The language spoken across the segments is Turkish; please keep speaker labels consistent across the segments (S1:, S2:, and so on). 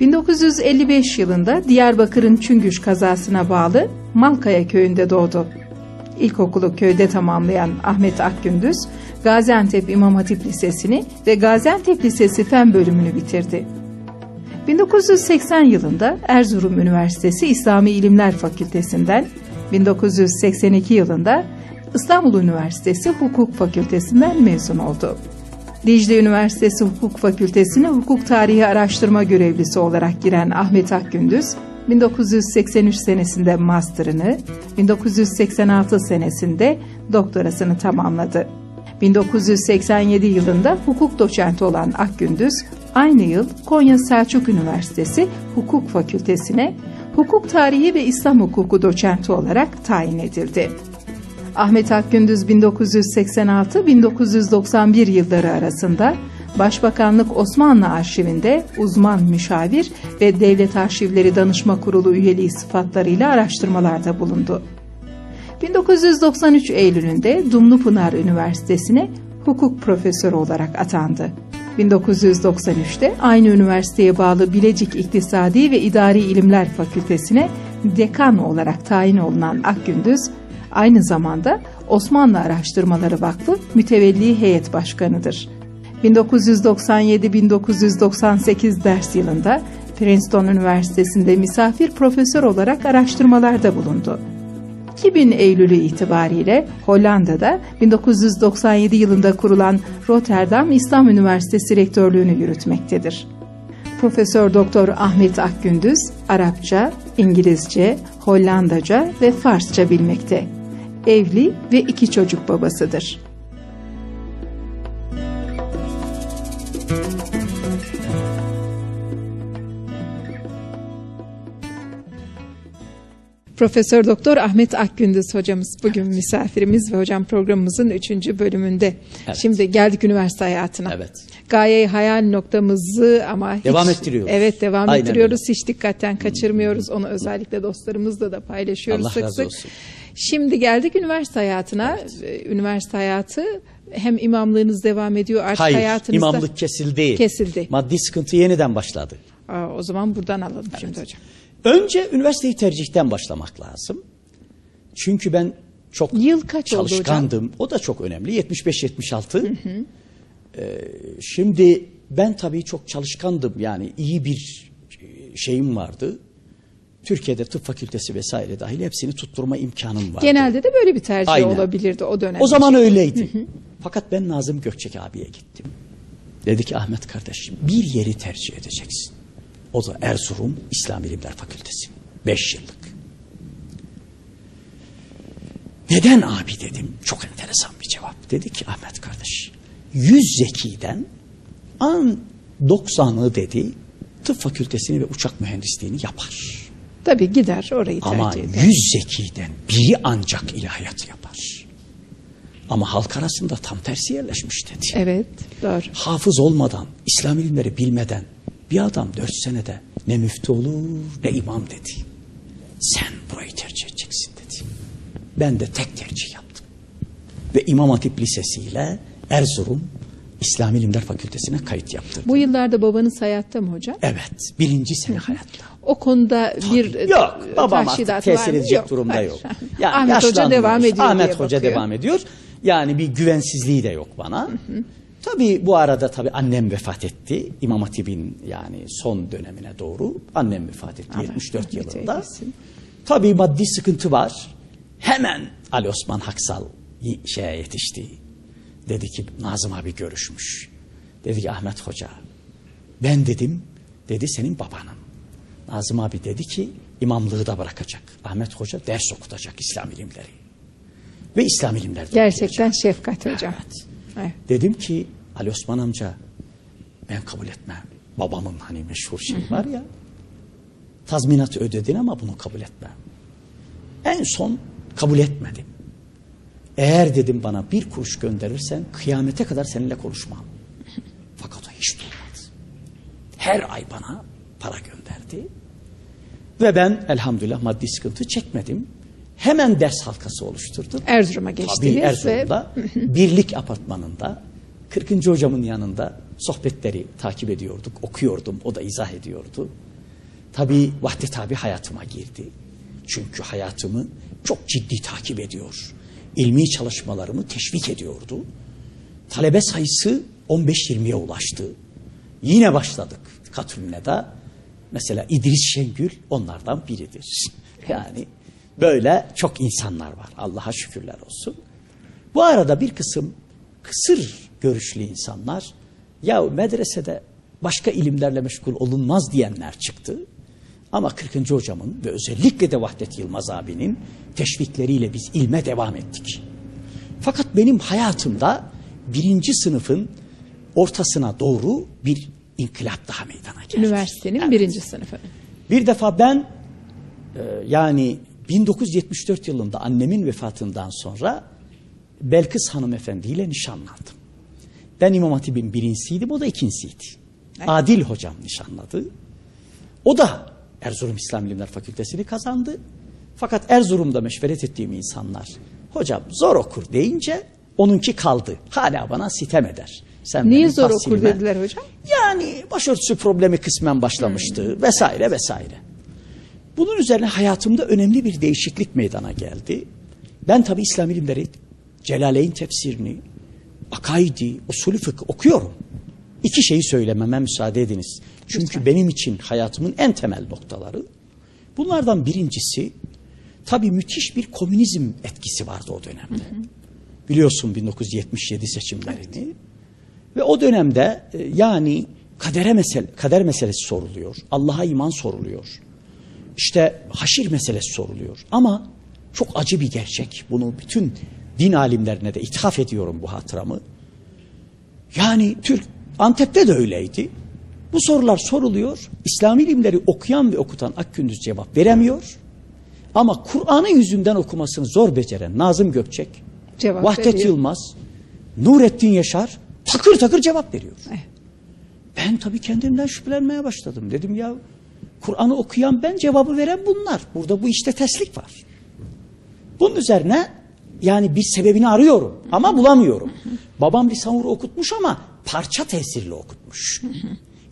S1: 1955 yılında Diyarbakır'ın Çüngüş kazasına bağlı Malkaya köyünde doğdu. İlkokulu köyde tamamlayan Ahmet Akgündüz, Gaziantep İmam Hatip Lisesi'ni ve Gaziantep Lisesi Fen bölümünü bitirdi. 1980 yılında Erzurum Üniversitesi İslami İlimler Fakültesinden, 1982 yılında İstanbul Üniversitesi Hukuk Fakültesinden mezun oldu. Dicle Üniversitesi Hukuk Fakültesine hukuk tarihi araştırma görevlisi olarak giren Ahmet Akgündüz, 1983 senesinde master'ını, 1986 senesinde doktorasını tamamladı. 1987 yılında hukuk doçenti olan Akgündüz, aynı yıl Konya Selçuk Üniversitesi Hukuk Fakültesine hukuk tarihi ve İslam hukuku doçenti olarak tayin edildi. Ahmet Akgündüz 1986-1991 yılları arasında Başbakanlık Osmanlı Arşivinde uzman müşavir ve Devlet Arşivleri Danışma Kurulu üyeliği sıfatlarıyla araştırmalarda bulundu. 1993 Eylül'ünde Dumlupınar Üniversitesi'ne hukuk profesörü olarak atandı. 1993'te aynı üniversiteye bağlı Bilecik İktisadi ve İdari İlimler Fakültesine dekan olarak tayin olunan Akgündüz, aynı zamanda Osmanlı Araştırmaları Vakfı Mütevelli Heyet Başkanıdır. 1997-1998 ders yılında Princeton Üniversitesi'nde misafir profesör olarak araştırmalarda bulundu. 2000 Eylül'ü itibariyle Hollanda'da 1997 yılında kurulan Rotterdam İslam Üniversitesi rektörlüğünü yürütmektedir. Profesör Doktor Ahmet Akgündüz Arapça, İngilizce, Hollandaca ve Farsça bilmekte. Evli ve iki çocuk babasıdır. Profesör Doktor Ahmet Akgündüz hocamız bugün misafirimiz ve hocam programımızın üçüncü bölümünde.
S2: Evet.
S1: Şimdi geldik üniversite hayatına.
S2: Evet.
S1: Gaye hayal noktamızı ama hiç,
S2: Devam ettiriyoruz.
S1: Evet devam
S2: Aynen
S1: ettiriyoruz. Hiç dikkatten kaçırmıyoruz. Onu özellikle dostlarımızla da paylaşıyoruz
S2: Allah
S1: sık
S2: razı
S1: sık.
S2: olsun.
S1: Şimdi geldik üniversite hayatına. Ee, Üniversite hayatı hem imamlığınız devam ediyor artık
S2: Hayır,
S1: hayatınızda.
S2: imamlık kesildi.
S1: Kesildi.
S2: Maddi sıkıntı yeniden başladı.
S1: Aa, o zaman buradan alalım şimdi hocam.
S2: Önce üniversiteyi tercihten başlamak lazım. Çünkü ben çok
S1: Yıl kaç oldu hocam?
S2: çalışkandım. O da çok önemli. 75-76. Ee, şimdi ben tabii çok çalışkandım. Yani iyi bir e, şeyim vardı. Türkiye'de tıp fakültesi vesaire dahil hepsini tutturma imkanım vardı.
S1: Genelde de böyle bir tercih
S2: Aynen.
S1: olabilirdi o dönem.
S2: O zaman öyleydi. Fakat ben Nazım Gökçek abiye gittim. Dedi ki Ahmet kardeşim bir yeri tercih edeceksin. O da Erzurum İslam İlimler Fakültesi. Beş yıllık. Neden abi dedim. Çok enteresan bir cevap. Dedi ki Ahmet kardeş. Yüz zekiden an 90'ı dedi tıp fakültesini ve uçak mühendisliğini yapar.
S1: Tabii gider orayı tercih
S2: Ama
S1: eder.
S2: yüz zekiden biri ancak ilahiyat yapar. Ama halk arasında tam tersi yerleşmiş dedi.
S1: Evet doğru.
S2: Hafız olmadan, İslam ilimleri bilmeden bir adam dört senede ne müftü olur ne imam dedi. Sen burayı tercih edeceksin dedi. Ben de tek tercih yaptım. Ve İmam Hatip Lisesi ile Erzurum İslam İlimler Fakültesine kayıt yaptırdım.
S1: Bu yıllarda babanız hayatta mı hocam?
S2: Evet, birinci sene hayatta.
S1: O konuda bir e,
S2: Yok babam artık tesir edecek durumda
S1: hayır.
S2: yok. Yani
S1: Ahmet Hoca devam ediyor
S2: Ahmet Hoca
S1: bakıyor.
S2: devam ediyor. Yani bir güvensizliği de yok bana. Tabii bu arada tabii annem vefat etti. İmam Hatip'in yani son dönemine doğru annem vefat etti
S1: Allah
S2: 74
S1: rahmet
S2: yılında.
S1: eylesin.
S2: Tabii maddi sıkıntı var. Hemen Ali Osman Haksal şeye yetişti. Dedi ki Nazım abi görüşmüş. Dedi ki Ahmet Hoca ben dedim dedi senin babanım. Nazım abi dedi ki imamlığı da bırakacak. Ahmet Hoca ders okutacak İslam ilimleri. Ve İslam ilimleri
S1: Gerçekten
S2: okuyacak.
S1: şefkat hocam.
S2: Evet.
S1: Evet.
S2: Dedim ki Ali Osman amca ben kabul etmem. Babamın hani meşhur şeyi var ya. Tazminatı ödedin ama bunu kabul etmem. En son kabul etmedim. Eğer dedim bana bir kuruş gönderirsen kıyamete kadar seninle konuşmam. Fakat o hiç durmadı. Her ay bana para gönderdi. Ve ben elhamdülillah maddi sıkıntı çekmedim. Hemen ders halkası oluşturdum.
S1: Erzurum'a
S2: Tabii
S1: geçtiniz ve
S2: Erzurum'da birlik apartmanında 40. hocamın yanında sohbetleri takip ediyorduk, okuyordum, o da izah ediyordu. Tabii Vahdet abi hayatıma girdi. Çünkü hayatımı çok ciddi takip ediyor. İlmi çalışmalarımı teşvik ediyordu. Talebe sayısı 15-20'ye ulaştı. Yine başladık Katülne'de. Mesela İdris Şengül onlardan biridir. Yani böyle çok insanlar var. Allah'a şükürler olsun. Bu arada bir kısım kısır görüşlü insanlar ya medresede başka ilimlerle meşgul olunmaz diyenler çıktı. Ama 40. hocamın ve özellikle de Vahdet Yılmaz abinin teşvikleriyle biz ilme devam ettik. Fakat benim hayatımda birinci sınıfın ortasına doğru bir inkılap daha meydana geldi.
S1: Üniversitenin
S2: Evet.
S1: birinci sınıfı.
S2: Bir defa ben e, yani 1974 yılında annemin vefatından sonra Belkıs hanımefendiyle nişanlandım. Ben İmam Hatip'in birincisiydim, o da ikincisiydi. Adil hocam nişanladı. O da Erzurum İslam İlimler Fakültesini kazandı. Fakat Erzurum'da meşveret ettiğim insanlar hocam zor okur deyince onunki kaldı. Hala bana sitem eder. Sen
S1: Niye zor okur dediler hocam?
S2: yani başörtüsü problemi kısmen başlamıştı vesaire vesaire. Bunun üzerine hayatımda önemli bir değişiklik meydana geldi. Ben tabi İslam ilimleri, Celaleyn tefsirini, akaidi, usulü fıkıh okuyorum. İki şeyi söylememe müsaade ediniz. Çünkü benim için hayatımın en temel noktaları. Bunlardan birincisi tabi müthiş bir komünizm etkisi vardı o dönemde. Biliyorsun 1977 seçimlerini. Ve o dönemde e, yani kadere mesele, kader meselesi soruluyor. Allah'a iman soruluyor. İşte haşir meselesi soruluyor. Ama çok acı bir gerçek. Bunu bütün din alimlerine de ithaf ediyorum bu hatıramı. Yani Türk Antep'te de öyleydi. Bu sorular soruluyor. İslami ilimleri okuyan ve okutan Akgündüz cevap veremiyor. Ama Kur'an'ı yüzünden okumasını zor beceren Nazım Gökçek,
S1: Cevap
S2: Vahdet
S1: veriyor.
S2: Yılmaz, Nurettin Yaşar takır takır cevap veriyor.
S1: Evet.
S2: Ben tabii kendimden şüphelenmeye başladım. Dedim ya Kur'an'ı okuyan ben cevabı veren bunlar. Burada bu işte teslik var. Bunun üzerine yani bir sebebini arıyorum ama bulamıyorum. Babam lisanur okutmuş ama parça tesirli okutmuş.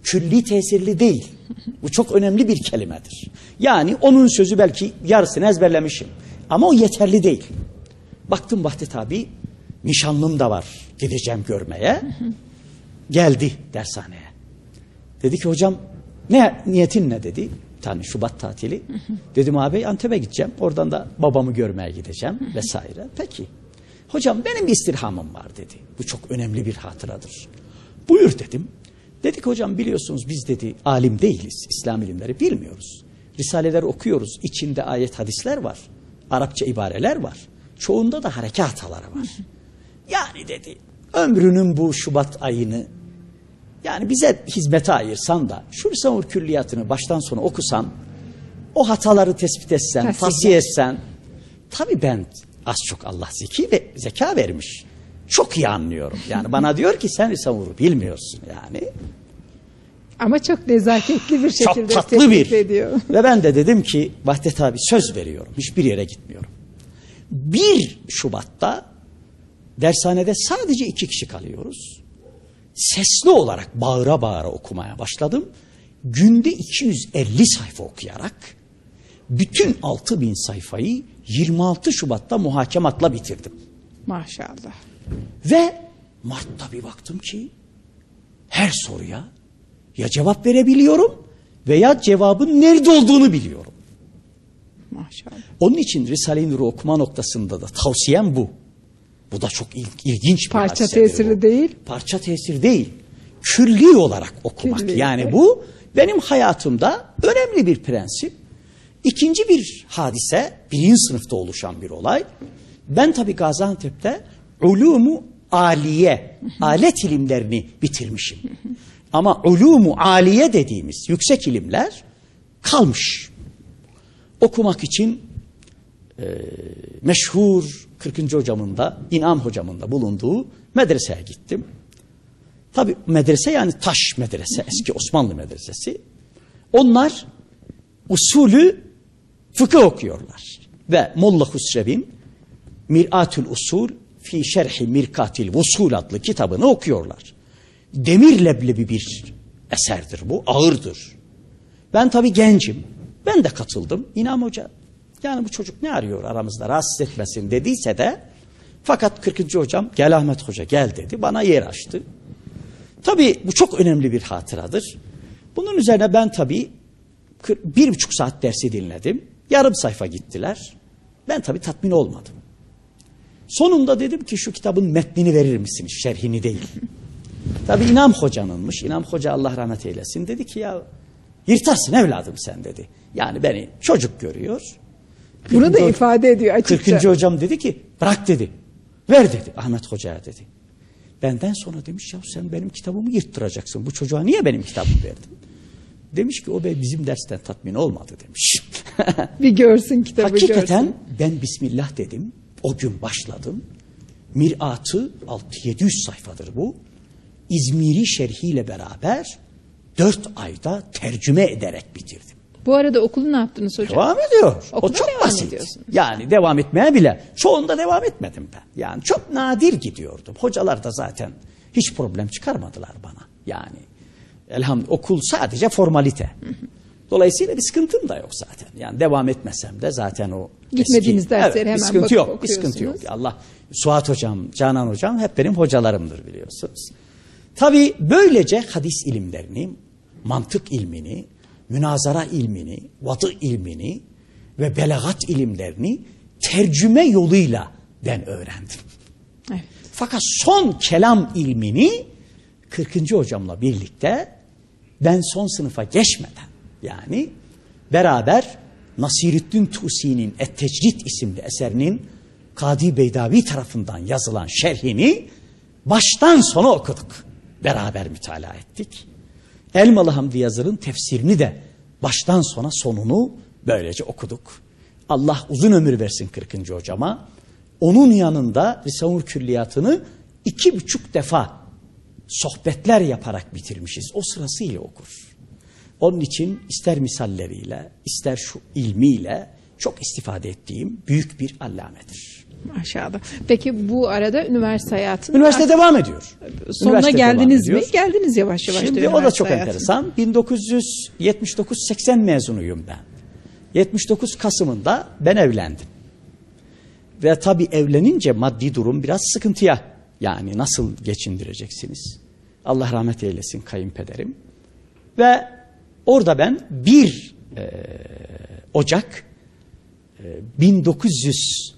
S2: Külli tesirli değil. Bu çok önemli bir kelimedir. Yani onun sözü belki yarısını ezberlemişim. Ama o yeterli değil. Baktım Vahdet abi nişanlım da var gideceğim görmeye. Geldi dershaneye. Dedi ki hocam ne niyetin ne dedi? Tane Şubat tatili. Dedim abi Antep'e gideceğim. Oradan da babamı görmeye gideceğim vesaire. Peki. Hocam benim bir istirhamım var dedi. Bu çok önemli bir hatıradır. Buyur dedim. Dedik hocam biliyorsunuz biz dedi alim değiliz. İslam ilimleri bilmiyoruz. Risaleler okuyoruz. İçinde ayet hadisler var. Arapça ibareler var. Çoğunda da hareket hataları var. Yani dedi ömrünün bu Şubat ayını yani bize hizmete ayırsan da şu Risale-i Külliyatını baştan sona okusan o hataları tespit etsen,
S1: Tahsil
S2: tavsiye etsen tabii ben az çok Allah zeki ve zeka vermiş. Çok iyi anlıyorum. Yani bana diyor ki sen Risale-i bilmiyorsun yani.
S1: Ama çok nezaketli bir şekilde
S2: Çok tatlı bir.
S1: ediyor.
S2: Ve ben de dedim ki Vahdet abi söz veriyorum. Hiçbir yere gitmiyorum. 1 Şubat'ta dershanede sadece iki kişi kalıyoruz. Sesli olarak bağıra bağıra okumaya başladım. Günde 250 sayfa okuyarak bütün 6000 sayfayı 26 Şubat'ta muhakematla bitirdim.
S1: Maşallah.
S2: Ve Mart'ta bir baktım ki her soruya ya cevap verebiliyorum veya cevabın nerede olduğunu biliyorum.
S1: Maşallah.
S2: Onun için Risale-i Nur'u okuma noktasında da tavsiyem bu. Bu da çok il- ilginç bir
S1: Parça tesiri
S2: bu.
S1: değil.
S2: Parça tesir değil. Külli olarak okumak.
S1: Külli,
S2: yani bu benim hayatımda önemli bir prensip. İkinci bir hadise, birinci sınıfta oluşan bir olay. Ben tabii Gaziantep'te ulumu aliye, alet ilimlerini bitirmişim. Ama ulumu aliye dediğimiz yüksek ilimler kalmış. Okumak için meşhur 40. hocamın da İnam hocamın da bulunduğu medreseye gittim. Tabi medrese yani taş medrese eski Osmanlı medresesi. Onlar usulü fıkıh okuyorlar. Ve Molla Husrev'in Mir'atül Usul Fi Şerhi Mirkatil Vusul adlı kitabını okuyorlar. Demir leblebi bir eserdir bu, ağırdır. Ben tabii gencim. Ben de katıldım. İnan Hoca, yani bu çocuk ne arıyor aramızda rahatsız etmesin dediyse de fakat 40. hocam gel Ahmet Hoca gel dedi. Bana yer açtı. Tabii bu çok önemli bir hatıradır. Bunun üzerine ben tabii bir buçuk saat dersi dinledim. Yarım sayfa gittiler. Ben tabii tatmin olmadım. Sonunda dedim ki şu kitabın metnini verir misiniz? Şerhini değil. Tabii İnam Hoca'nınmış. İnam Hoca Allah rahmet eylesin. Dedi ki ya yırtarsın evladım sen dedi. Yani beni çocuk görüyor.
S1: Bunu da
S2: 40.
S1: ifade ediyor açıkça.
S2: 40. hocam dedi ki bırak dedi. Ver dedi Ahmet Hoca'ya dedi. Benden sonra demiş ya sen benim kitabımı yırttıracaksın. Bu çocuğa niye benim kitabımı verdin? Demiş ki o bey bizim dersten tatmin olmadı demiş.
S1: Bir görsün kitabı
S2: Hakikaten
S1: görsün.
S2: ben Bismillah dedim. O gün başladım. Miratı 6-700 sayfadır bu. İzmiri şerhiyle beraber 4 ayda tercüme ederek bitirdim.
S1: Bu arada okulu ne yaptınız hocam?
S2: Devam ediyor.
S1: Okula
S2: o çok
S1: devam
S2: basit.
S1: ediyorsunuz.
S2: Yani devam etmeye bile çoğunda devam etmedim ben. Yani çok nadir gidiyordum. Hocalar da zaten hiç problem çıkarmadılar bana. Yani elhamdülillah okul sadece formalite. Dolayısıyla bir sıkıntım da yok zaten. Yani devam etmesem de zaten o
S1: Gitmediğiniz
S2: eski-
S1: dersleri
S2: evet,
S1: hemen
S2: bir sıkıntı
S1: bakıp
S2: yok. Bir sıkıntı yok. Allah Suat hocam, Canan hocam hep benim hocalarımdır biliyorsunuz. Tabii böylece hadis ilimlerini, mantık ilmini, münazara ilmini, vadı ilmini ve belagat ilimlerini tercüme yoluyla ben öğrendim.
S1: Evet.
S2: Fakat son kelam ilmini 40. hocamla birlikte ben son sınıfa geçmeden yani beraber Nasiruddin Tusi'nin Et-Tecrid isimli eserinin Kadi Beydavi tarafından yazılan şerhini baştan sona okuduk. Beraber mütalaa ettik. Elmalı Hamdi Yazır'ın tefsirini de baştan sona sonunu böylece okuduk. Allah uzun ömür versin 40. hocama. Onun yanında Risale-i Külliyatını iki buçuk defa sohbetler yaparak bitirmişiz. O sırasıyla okur. Onun için ister misalleriyle, ister şu ilmiyle çok istifade ettiğim büyük bir allamedir.
S1: Maşallah. Peki bu arada üniversite hayatı
S2: Üniversite devam ediyor.
S1: sonuna
S2: Üniversite
S1: geldiniz mi? Geldiniz yavaş yavaş.
S2: Şimdi o da çok
S1: hayatına.
S2: enteresan. 1979-80 mezunuyum ben. 79 Kasım'ında ben evlendim. Ve tabii evlenince maddi durum biraz sıkıntıya. Yani nasıl geçindireceksiniz? Allah rahmet eylesin kayınpederim. Ve orada ben 1 e, Ocak e, 1900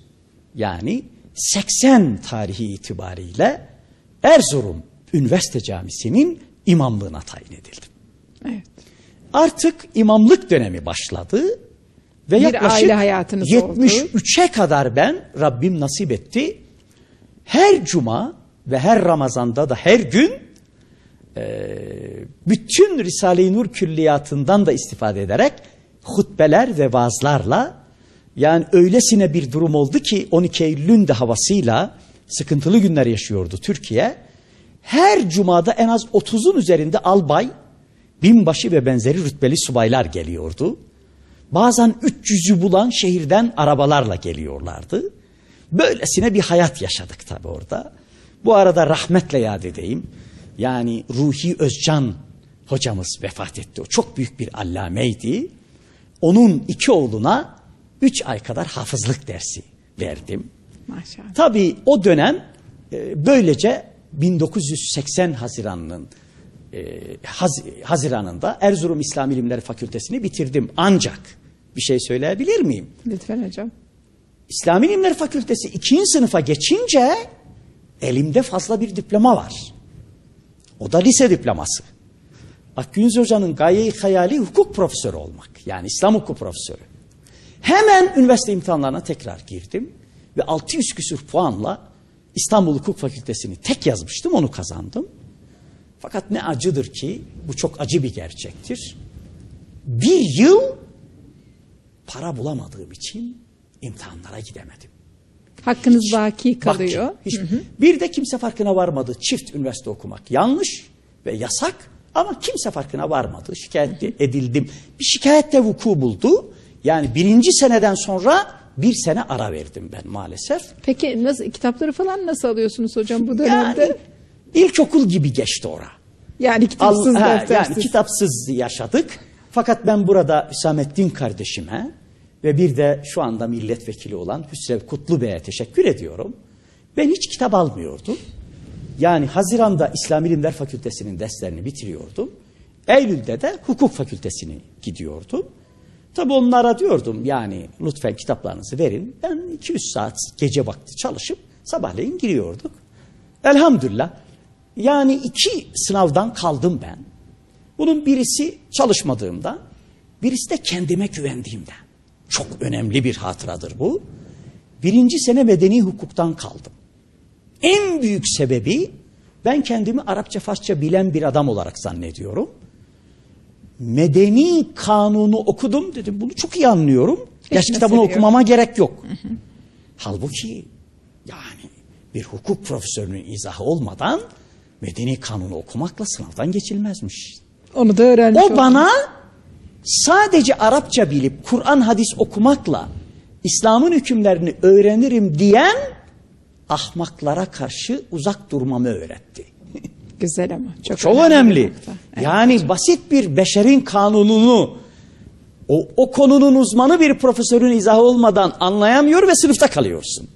S2: yani 80 tarihi itibariyle Erzurum Üniversite Camisi'nin imamlığına tayin edildim.
S1: Evet.
S2: Artık imamlık dönemi başladı ve
S1: Bir
S2: yaklaşık
S1: aile hayatınız oldu.
S2: 73'e kadar ben Rabbim nasip etti. Her cuma ve her Ramazan'da da her gün e, bütün Risale-i Nur külliyatından da istifade ederek hutbeler ve vaazlarla yani öylesine bir durum oldu ki 12 Eylül'ün de havasıyla sıkıntılı günler yaşıyordu Türkiye. Her cumada en az 30'un üzerinde albay, binbaşı ve benzeri rütbeli subaylar geliyordu. Bazen 300'ü bulan şehirden arabalarla geliyorlardı. Böylesine bir hayat yaşadık tabi orada. Bu arada rahmetle yad edeyim. Yani Ruhi Özcan hocamız vefat etti. O çok büyük bir allameydi. Onun iki oğluna üç ay kadar hafızlık dersi verdim.
S1: Maşallah.
S2: Tabii o dönem e, böylece 1980 Haziran'ın e, Haz- Haziran'ında Erzurum İslam İlimleri Fakültesini bitirdim. Ancak bir şey söyleyebilir miyim?
S1: Lütfen hocam.
S2: İslam İlimleri Fakültesi ikinci sınıfa geçince elimde fazla bir diploma var. O da lise diploması. Akgünüz Hoca'nın gaye-i hayali hukuk profesörü olmak. Yani İslam hukuku profesörü. Hemen üniversite imtihanlarına tekrar girdim. Ve 600 küsür puanla İstanbul Hukuk Fakültesini tek yazmıştım onu kazandım. Fakat ne acıdır ki bu çok acı bir gerçektir. Bir yıl para bulamadığım için imtihanlara gidemedim.
S1: Hakkınız baki kalıyor.
S2: Bak, hiç- Bir de kimse farkına varmadı. Çift üniversite okumak yanlış ve yasak ama kimse farkına varmadı. Şikayet edildim. Bir şikayet de vuku buldu. Yani birinci seneden sonra bir sene ara verdim ben maalesef.
S1: Peki nasıl kitapları falan nasıl alıyorsunuz hocam bu dönemde?
S2: Yani ilkokul gibi geçti ora.
S1: Yani kitapsız
S2: Al- ha, yani kitapsız yaşadık. Fakat ben burada Hüsamettin kardeşime ve bir de şu anda milletvekili olan Hüsrev Kutlu Bey'e teşekkür ediyorum. Ben hiç kitap almıyordum. Yani Haziran'da İslam İlimler Fakültesinin derslerini bitiriyordum. Eylül'de de hukuk fakültesini gidiyordum. Tabi onlara diyordum yani lütfen kitaplarınızı verin. Ben 200 saat gece vakti çalışıp sabahleyin giriyorduk. Elhamdülillah yani iki sınavdan kaldım ben. Bunun birisi çalışmadığımda, birisi de kendime güvendiğimden. Çok önemli bir hatıradır bu. Birinci sene medeni hukuktan kaldım. En büyük sebebi ben kendimi Arapça Farsça bilen bir adam olarak zannediyorum. Medeni kanunu okudum dedim bunu çok iyi anlıyorum.
S1: Mesele
S2: kitabını okumama gerek yok. Halbuki yani bir hukuk profesörünün izahı olmadan medeni kanunu okumakla sınavdan geçilmezmiş.
S1: Onu da öğrenmiş
S2: O
S1: oldum.
S2: bana sadece Arapça bilip Kur'an hadis okumakla İslam'ın hükümlerini öğrenirim diyen ahmaklara karşı uzak durmamı öğretti.
S1: Güzel ama. Çok,
S2: Çok önemli.
S1: nokta. Evet.
S2: Yani basit bir beşerin kanununu o, o konunun uzmanı bir profesörün izahı olmadan anlayamıyor ve sınıfta kalıyorsun.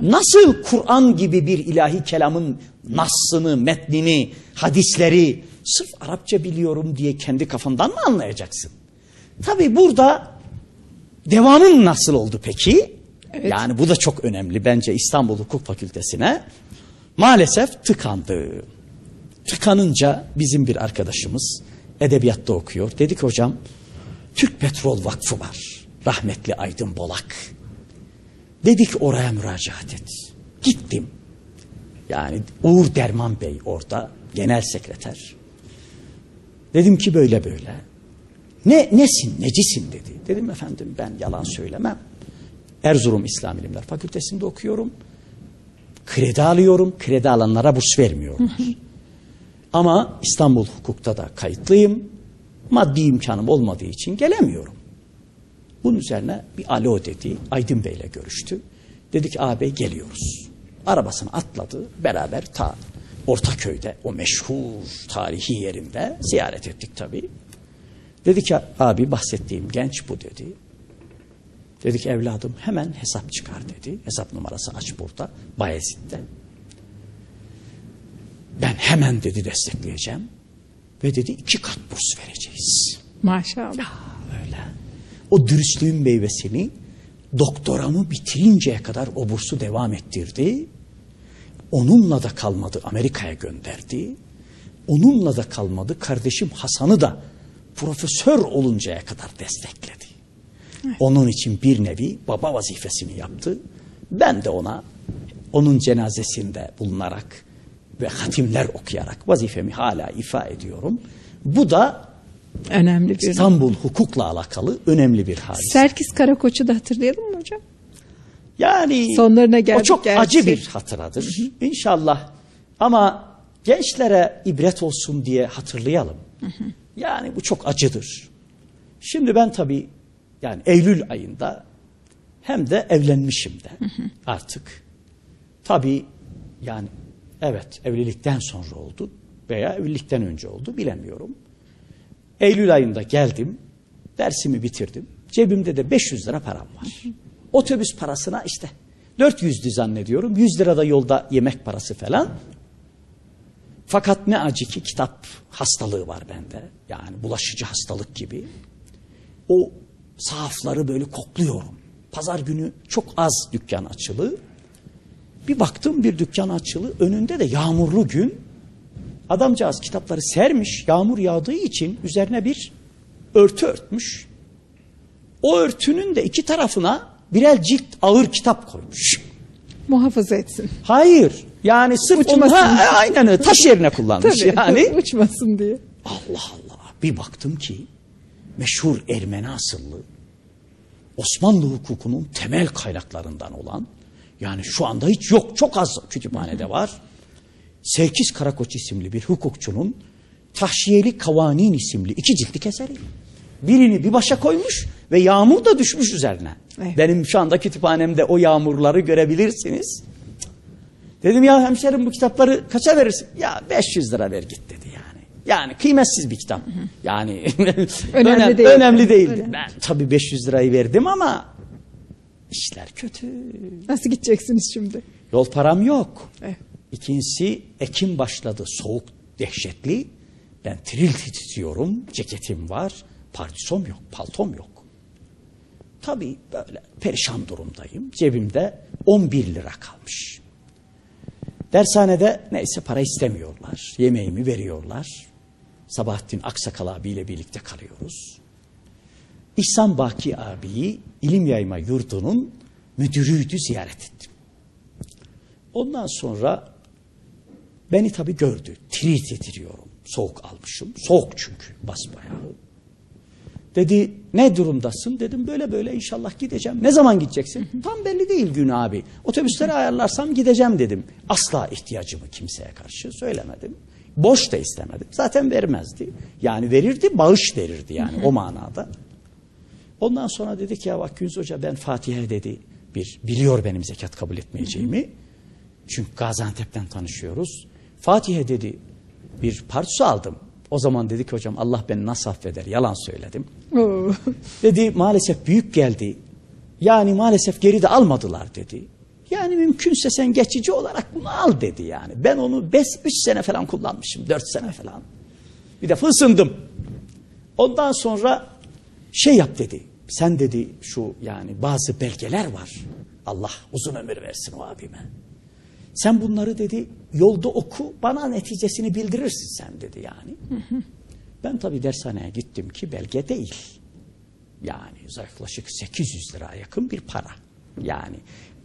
S2: Nasıl Kur'an gibi bir ilahi kelamın nassını, metnini, hadisleri sırf Arapça biliyorum diye kendi kafandan mı anlayacaksın? Tabi burada devamın nasıl oldu peki? Yani bu da çok önemli bence İstanbul Hukuk Fakültesine. Maalesef tıkandı. Tıkanınca bizim bir arkadaşımız edebiyatta okuyor. Dedi ki hocam Türk Petrol Vakfı var. Rahmetli Aydın Bolak. Dedi ki oraya müracaat et. Gittim. Yani Uğur Derman Bey orada genel sekreter. Dedim ki böyle böyle. Ne nesin, necisin dedi. Dedim efendim ben yalan söylemem. Erzurum İslam İlimler Fakültesinde okuyorum. Kredi alıyorum. Kredi alanlara burs vermiyorlar. Ama İstanbul hukukta da kayıtlıyım. Maddi imkanım olmadığı için gelemiyorum. Bunun üzerine bir alo dedi. Aydın Bey'le görüştü. Dedi ki ağabey geliyoruz. Arabasını atladı. Beraber ta Ortaköy'de o meşhur tarihi yerinde ziyaret ettik tabii. Dedi ki abi bahsettiğim genç bu dedi. Dedi ki evladım hemen hesap çıkar dedi. Hesap numarası aç burada Bayezid'de. Ben hemen dedi destekleyeceğim. Ve dedi iki kat burs vereceğiz.
S1: Maşallah.
S2: Öyle. O dürüstlüğün meyvesini doktoramı bitirinceye kadar o bursu devam ettirdi. Onunla da kalmadı Amerika'ya gönderdi. Onunla da kalmadı kardeşim Hasan'ı da profesör oluncaya kadar destekledi. Onun için bir nevi baba vazifesini yaptı. Ben de ona onun cenazesinde bulunarak ve hatimler okuyarak vazifemi hala ifa ediyorum. Bu da
S1: Önemli bir.
S2: İstanbul hukukla alakalı önemli bir hadise.
S1: Serkis Karakoç'u da hatırlayalım mı hocam?
S2: Yani
S1: Sonlarına
S2: o
S1: geldik
S2: çok
S1: gerçi.
S2: acı bir hatıradır. İnşallah ama gençlere ibret olsun diye hatırlayalım. Yani bu çok acıdır. Şimdi ben tabii yani Eylül ayında hem de evlenmişim de artık. Tabii yani evet evlilikten sonra oldu veya evlilikten önce oldu bilemiyorum. Eylül ayında geldim, dersimi bitirdim. Cebimde de 500 lira param var. Otobüs parasına işte 400'dü zannediyorum. 100 lira da yolda yemek parası falan. Fakat ne acı ki kitap hastalığı var bende. Yani bulaşıcı hastalık gibi. O sahafları böyle kokluyorum. Pazar günü çok az dükkan açılı. Bir baktım bir dükkan açılı. Önünde de yağmurlu gün. Adamcağız kitapları sermiş. Yağmur yağdığı için üzerine bir örtü örtmüş. O örtünün de iki tarafına birer cilt ağır kitap koymuş.
S1: Muhafaza etsin.
S2: Hayır. Yani sırf onu ha, aynen öyle taş yerine kullanmış
S1: Tabii.
S2: yani.
S1: Uçmasın diye.
S2: Allah Allah. Bir baktım ki meşhur Ermeni asıllı Osmanlı hukukunun temel kaynaklarından olan yani şu anda hiç yok çok az kütüphanede var. Serkis Karakoç isimli bir hukukçunun Tahşiyeli Kavanin isimli iki ciltlik eseri. Birini bir başa koymuş Ve yağmur da düşmüş üzerine.
S1: Evet.
S2: Benim şu anda kütüphanemde o yağmurları görebilirsiniz. Dedim ya hemşerim bu kitapları kaça verirsin? Ya 500 lira ver git dedi yani. Yani kıymetsiz bir kitap. Yani
S1: Önemli
S2: önem-
S1: değil.
S2: önemli değildi.
S1: Önemli.
S2: Ben tabii 500 lirayı verdim ama işler kötü.
S1: Nasıl gideceksiniz şimdi?
S2: Yol param yok.
S1: Evet.
S2: İkincisi Ekim başladı. Soğuk dehşetli. Ben tiril titriyorum. Ceketim var. Partisom yok. Paltom yok. Tabii böyle perişan durumdayım. Cebimde 11 lira kalmış. Dershanede neyse para istemiyorlar. Yemeğimi veriyorlar. Sabahattin Aksakal abiyle birlikte kalıyoruz. İhsan Baki abiyi ilim yayma yurdunun müdürüydü ziyaret ettim. Ondan sonra beni tabii gördü. Tir titriyorum. Soğuk almışım. Soğuk çünkü basbayağı. Dedi ne durumdasın? Dedim böyle böyle inşallah gideceğim. Ne zaman gideceksin? Tam belli değil gün abi. Otobüsleri ayarlarsam gideceğim dedim. Asla ihtiyacımı kimseye karşı söylemedim. Boş da istemedim. Zaten vermezdi. Yani verirdi bağış verirdi yani o manada. Ondan sonra dedi ki ya bak Gündüz Hoca ben Fatiha dedi bir biliyor benim zekat kabul etmeyeceğimi. Çünkü Gaziantep'ten tanışıyoruz. Fatiha dedi bir parçası aldım. O zaman dedi ki hocam Allah beni nasıl affeder yalan söyledim.
S1: Oo.
S2: Dedi maalesef büyük geldi. Yani maalesef geri de almadılar dedi. Yani mümkünse sen geçici olarak bunu al dedi yani. Ben onu 5 3 sene falan kullanmışım. 4 sene falan. Bir defa ısındım. Ondan sonra şey yap dedi. Sen dedi şu yani bazı belgeler var. Allah uzun ömür versin o abime. Sen bunları dedi yolda oku bana neticesini bildirirsin sen dedi yani. Ben tabii dershaneye gittim ki belge değil. Yani yaklaşık 800 lira yakın bir para. Yani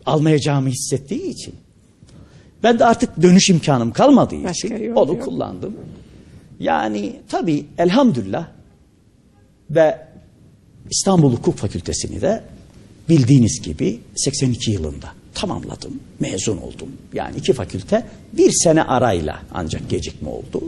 S2: almayacağımı hissettiği için. Ben de artık dönüş imkanım kalmadığı
S1: Başka
S2: için
S1: yol
S2: onu
S1: yok.
S2: kullandım. Yani tabii elhamdülillah ve İstanbul Hukuk Fakültesini de bildiğiniz gibi 82 yılında tamamladım. Mezun oldum. Yani iki fakülte bir sene arayla ancak gecikme oldu.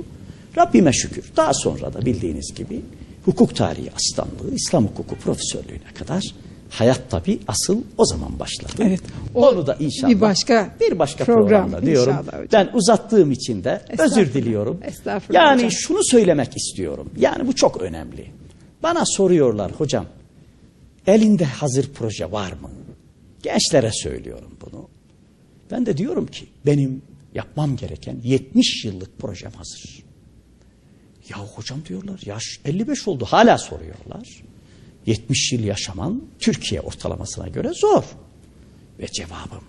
S2: Rabbime şükür. Daha sonra da bildiğiniz gibi hukuk tarihi asistanlığı, İslam hukuku profesörlüğüne kadar hayat tabii asıl o zaman başladı.
S1: Evet, o
S2: Onu da inşallah
S1: bir başka
S2: bir başka
S1: program
S2: programda diyorum.
S1: hocam.
S2: Ben uzattığım için de özür diliyorum.
S1: Estağfurullah
S2: Yani
S1: hocam.
S2: şunu söylemek istiyorum. Yani bu çok önemli. Bana soruyorlar hocam elinde hazır proje var mı? Gençlere söylüyorum bunu. Ben de diyorum ki benim yapmam gereken 70 yıllık projem hazır. Ya hocam diyorlar yaş 55 oldu hala soruyorlar. 70 yıl yaşaman Türkiye ortalamasına göre zor. Ve cevabım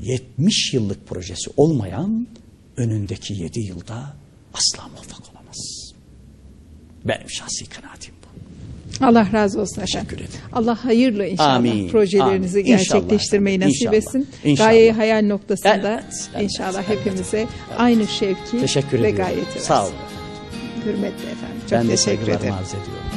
S2: 70 yıllık projesi olmayan önündeki 7 yılda asla muvaffak olamaz. Benim şahsi kanaatim bu.
S1: Allah razı olsun efendim.
S2: Teşekkür ederim.
S1: Allah hayırlı inşallah
S2: Amin,
S1: projelerinizi
S2: amin. İnşallah
S1: gerçekleştirmeyi
S2: efendim,
S1: nasip
S2: inşallah,
S1: etsin.
S2: inşallah.
S1: Gayeyi hayal noktasında
S2: Evet, evet,
S1: inşallah
S2: evet,
S1: hepimize aynı şevki
S2: Teşekkür
S1: ve
S2: ediyorum.
S1: gayreti versin.
S2: Sağ olun.
S1: Hürmetle efendim. Çok
S2: ben de
S1: teşekkür
S2: saygılarımı
S1: ederim.
S2: arz ediyorum.